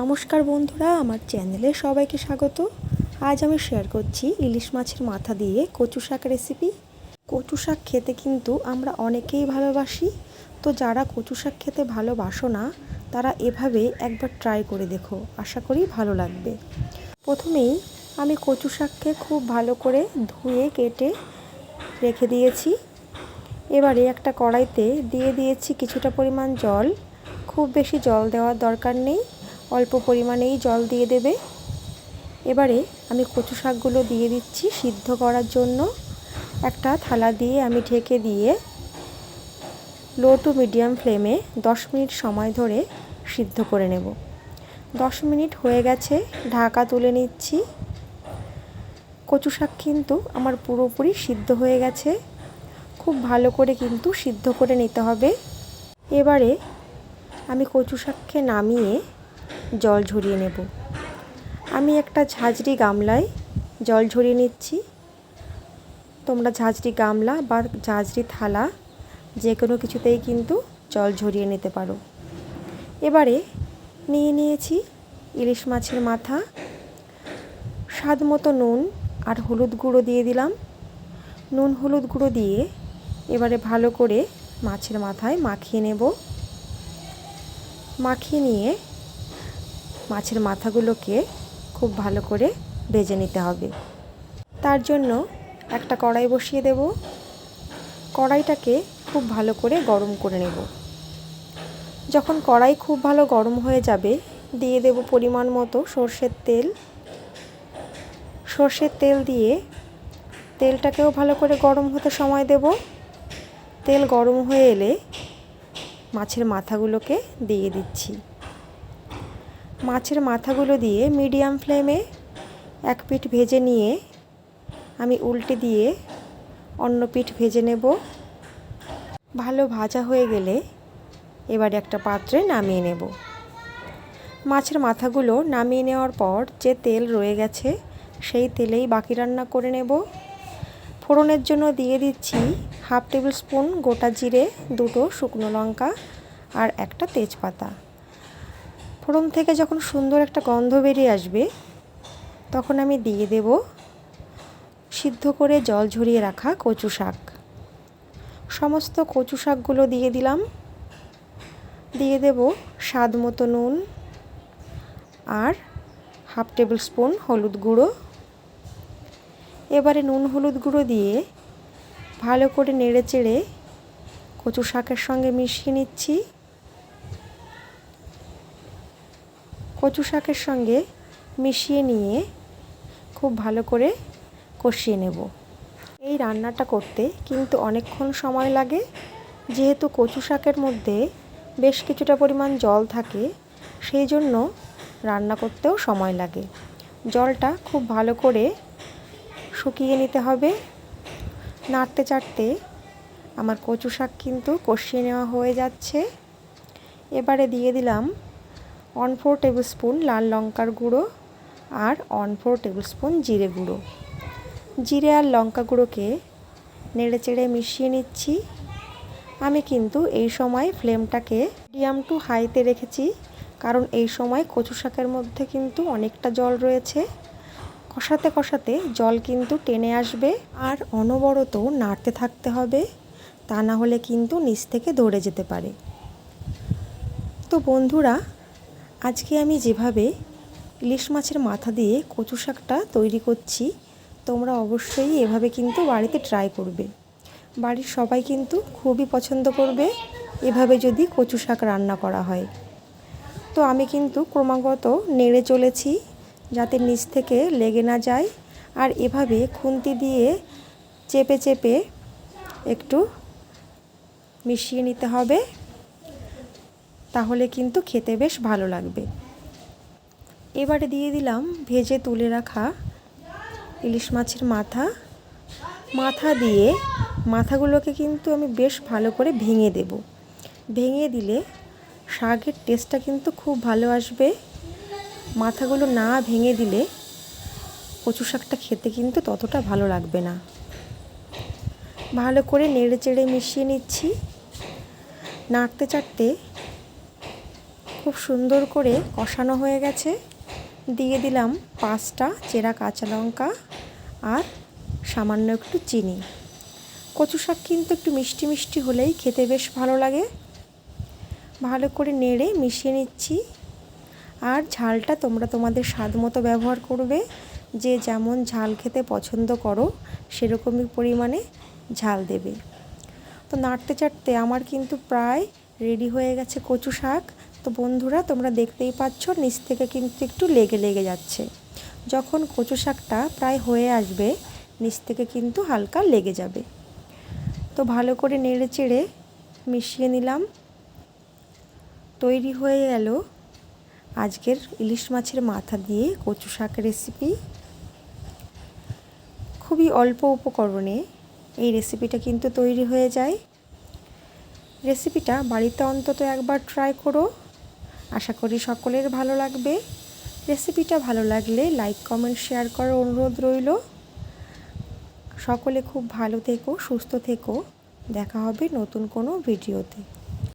নমস্কার বন্ধুরা, আমার চ্যানেলে সবাইকে স্বাগত। আজ আমি শেয়ার করছি ইলিশ মাছের মাথা দিয়ে কচু শাক রেসিপি কচু শাক খেতে কিন্তু আমরা অনেকেই ভালোবাসি। তো যারা কচু শাক খেতে ভালোবাসো না, তারা এভাবে একবার ট্রাই করে দেখো। আশা করি ভালো লাগবে। প্রথমেই আমি কচু শাককে খুব ভালো করে ধুয়ে, কেটে রেখে দিয়েছি। এবারে একটা কড়াইতে দিয়ে দিয়েছি কিছুটা পরিমাণ জল। খুব বেশি জল দেওয়ার দরকার নেই। অল্প পরিমাণেই জল দিয়ে দেবে। এবারে আমি কচু শাকগুলো দিয়ে দিচ্ছি সিদ্ধ করার জন্য। একটা থালা দিয়ে আমি ঢেকে দিয়ে লো টু মিডিয়াম ফ্লেমে দশ মিনিট সময় ধরে সিদ্ধ করে নেব। দশ মিনিট হয়ে গেছে, ঢাকা তুলে নিচ্ছি। কচু শাক কিন্তু আমার পুরোপুরি সিদ্ধ হয়ে গেছে। খুব ভালো করে কিন্তু সিদ্ধ করে নিতে হবে। এবারে আমি কচু শাককে নামিয়ে জল ঝরিয়ে নেব। আমি একটা ঝাঁঝরি গামলায় জল ঝরিয়ে নিচ্ছি। তোমরা ঝাঁঝরি গামলা বা ঝাঁঝরি থালা যে কোনো কিছুতেই কিন্তু জল ঝরিয়ে নিতে পারো। এবারে নিয়ে নিয়েছি ইলিশ মাছের মাথা, স্বাদ মতো নুন আর হলুদ গুঁড়ো দিয়ে দিলাম। নুন হলুদ গুঁড়ো দিয়ে এবারে ভালো করে মাছের মাথায় মাখিয়ে নেব। মাখিয়ে নিয়ে মাছের মাথাগুলোকে খুব ভালো করে ভেজে নিতে হবে। তার জন্য একটা কড়াই বসিয়ে দেব। কড়াইটাকে খুব ভালো করে গরম করে নেব। যখন কড়াই খুব ভালো গরম হয়ে যাবে, দিয়ে দেব পরিমাণ মতো সর্ষের তেল। সর্ষের তেল দিয়ে তেলটাকেও ভালো করে গরম হতে সময় দেব। তেল গরম হয়ে এলে মাছের মাথাগুলোকে দিয়ে দিচ্ছি। মাছের মাথাগুলো দিয়ে মিডিয়াম ফ্লেমে এক পিঠ ভেজে নিয়ে আমি উল্টে দিয়ে অন্য পিঠ ভেজে নেব। ভালো ভাজা হয়ে গেলে এবারে একটা পাত্রে নামিয়ে নেব। মাছের মাথাগুলো নামিয়ে নেওয়ার পর যে তেল রয়ে গেছে সেই তেলেই বাকি রান্না করে নেব। ফোড়নের জন্য দিয়ে দিচ্ছি হাফ টেবিল স্পুন গোটা জিরে, দুটো শুকনো লঙ্কা আর একটা তেজপাতা। ফোড়ন থেকে যখন সুন্দর একটা গন্ধ বেরিয়ে আসবে, তখন আমি দিয়ে দেব সিদ্ধ করে জল ঝরিয়ে রাখা কচু শাক। সমস্ত কচু শাকগুলো দিয়ে দিলাম। দিয়ে দেব স্বাদ মতো নুন আর হাফ টেবিল স্পুন হলুদ গুঁড়ো। এবারে নুন হলুদ গুঁড়ো দিয়ে ভালো করে নেড়ে চেড়ে কচু শাকের সঙ্গে মিশিয়ে নিচ্ছি। কচু শাকের সঙ্গে মিশিয়ে নিয়ে খুব ভালো করে কষিয়ে নেব। এই রান্নাটা করতে কিন্তু অনেকক্ষণ সময় লাগে। যেহেতু কচু শাকের মধ্যে বেশ কিছুটা পরিমাণ জল থাকে, সেই জন্য রান্না করতেও সময় লাগে। জলটা খুব ভালো করে শুকিয়ে নিতে হবে। নাড়তে চাড়তে আমার কচু শাক কিন্তু কষিয়ে নেওয়া হয়ে যাচ্ছে। এবারে দিয়ে দিলাম ওয়ান ফোর টেবিল স্পুন লাল লঙ্কার গুঁড়ো আর ওয়ান ফোর টেবিল স্পুন জিরে গুঁড়ো। জিরে আর লঙ্কা গুঁড়োকে নেড়ে চেড়ে মিশিয়ে নিচ্ছি। আমি কিন্তু এই সময় ফ্লেমটাকে মিডিয়াম টু হাইতে রেখেছি, কারণ এই সময় কচু শাকের মধ্যে কিন্তু অনেকটা জল রয়েছে। কষাতে কষাতে জল কিন্তু টেনে আসবে আর অনবরত নাড়তে থাকতে হবে, তা না হলে কিন্তু নিচ থেকে ধরে যেতে পারে। তো বন্ধুরা আজকে আমি যেভাবে ইলিশ মাছের মাথা দিয়ে কচু শাকটা তৈরি করছি, তোমরা অবশ্যই এভাবে কিন্তু বাড়িতে ট্রাই করবে। বাড়ির সবাই কিন্তু খুবই পছন্দ করবে এভাবে যদি কচু শাক রান্না করা হয়। তো আমি কিন্তু ক্রমাগত নেড়ে চলেছি যাতে নিচ থেকে লেগে না যায় আর এভাবে খুন্তি দিয়ে চেপে চেপে একটু মিশিয়ে নিতে হবে। তাহলে কিন্তু খেতে বেশ ভালো লাগবে। এবারে দিয়ে দিলাম ভেজে তুলে রাখা ইলিশ মাছের মাথা। মাথা দিয়ে মাথাগুলোকে কিন্তু আমি বেশ ভালো করে ভেঙে দেব। ভেঙে দিলে শাকের টেস্টটা কিন্তু খুব ভালো আসবে। মাথাগুলো না ভেঙে দিলে কচু শাকটা খেতে কিন্তু ততটা ভালো লাগবে না। ভালো করে নেড়ে চেড়ে মিশিয়ে নিচ্ছি। নাড়তে চাড়তে খুব সুন্দর করে কষানো হয়ে গেছে। দিয়ে দিলাম পাঁচটা চেরা কাঁচা লঙ্কা আর সামান্য একটু চিনি। কচু শাক কিন্তু একটু মিষ্টি মিষ্টি হলেই খেতে বেশ ভালো লাগে। ভালো করে নেড়ে মিশিয়ে নিচ্ছি। আর ঝালটা তোমরা তোমাদের স্বাদ মতো ব্যবহার করবে। যে যেমন ঝাল খেতে পছন্দ করো, সেরকমই পরিমাণে ঝাল দেবে। তো নাড়তে চাড়তে আমার কিন্তু প্রায় রেডি হয়ে গেছে কচু শাক। তো বন্ধুরা, তোমরা দেখতেই পাচ্ছ, নিচ থেকে কিন্তু একটু লেগে লেগে যাচ্ছে। যখন কচু শাকটা প্রায় হয়ে আসবে, নিচ থেকে কিন্তু হালকা লেগে যাবে। তো ভালো করে নেড়ে চেড়ে মিশিয়ে নিলাম। তৈরি হয়ে গেল আজকের ইলিশ মাছের মাথা দিয়ে কচু শাক রেসিপি খুবই অল্প উপকরণে এই রেসিপিটা কিন্তু তৈরি হয়ে যায়। রেসিপিটা বাড়িতে অন্তত একবার ট্রাই করো। আশা করি সকলের ভালো লাগবে। রেসিপিটা ভালো লাগলে লাইক, কমেন্ট, শেয়ার করার অনুরোধ রইল। সকলে খুব ভালো থেকো, সুস্থ থেকো। দেখা হবে নতুন কোনো ভিডিওতে।